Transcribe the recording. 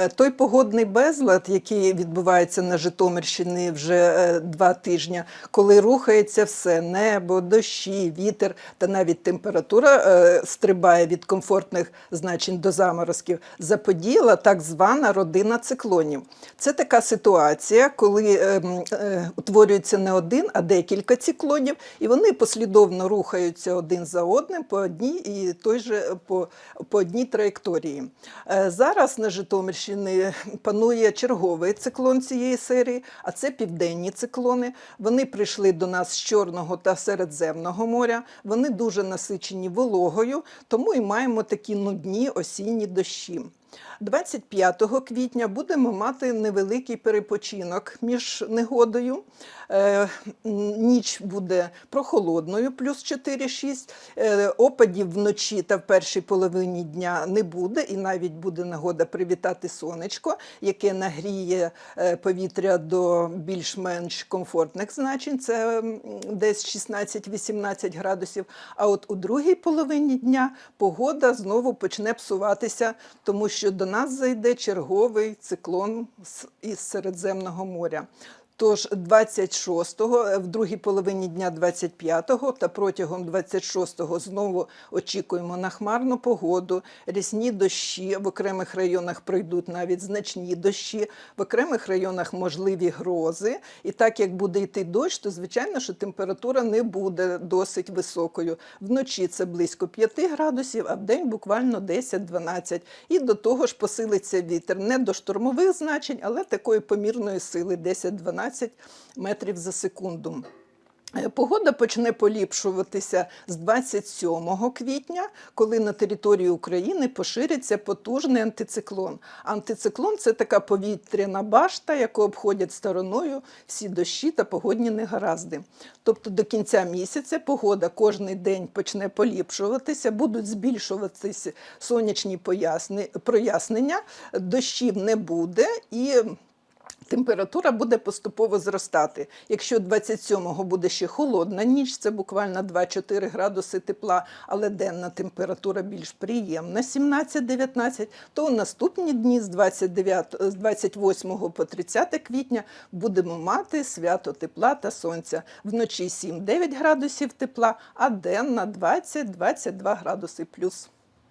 Е, Той погодний безлад, який відбувається на Житомирщині вже е, два тижні, коли рухається все небо, дощі, вітер та навіть температура е, стрибає від комфортних значень до заморозків, заподіяла так звана родина циклонів. Це така ситуація, коли е, м, е, утворюється не один, а декілька циклонів, і вони послідовно рухаються один за одним по одній і той же по, по одній траєкторії. Зараз на Житомирщині панує черговий циклон цієї серії, а це південні циклони. Вони прийшли до нас з Чорного та Середземного моря. Вони дуже насичені вологою, тому і маємо такі нудні осінні дощі. 25 квітня будемо мати невеликий перепочинок між негодою. Е, ніч буде прохолодною, плюс 4-6. Е, опадів вночі та в першій половині дня не буде, і навіть буде нагода привітати сонечко, яке нагріє е, повітря до більш-менш комфортних значень. Це десь 16-18 градусів. А от у другій половині дня погода знову почне псуватися, тому що до нас зайде черговий циклон із Середземного моря. Тож 26-го, е, в другій половині дня 25-го та протягом 26-го знову очікуємо на хмарну погоду, рясні дощі. В окремих районах пройдуть навіть значні дощі, в окремих районах можливі грози. І так як буде йти дощ, то звичайно, що температура не буде досить високою. Вночі це близько 5 градусів, а вдень буквально 10-12. І до того ж посилиться вітер не до штормових значень, але такої помірної сили 10-12 метрів за секунду. Е, Погода почне поліпшуватися з 27 квітня, коли на території України пошириться потужний антициклон. Антициклон це така повітряна башта, яку обходять стороною всі дощі та погодні негаразди. Тобто до кінця місяця погода кожний день почне поліпшуватися, будуть збільшуватися сонячні прояснення, дощів не буде і. Температура буде поступово зростати. Якщо 27-го буде ще холодна ніч, це буквально 2-4 градуси тепла, але денна температура більш приємна 17-19, то у наступні дні з 29, з 28 по 30 квітня будемо мати свято тепла та сонця. Вночі 7-9 градусів тепла, а денна 20-22 градуси плюс.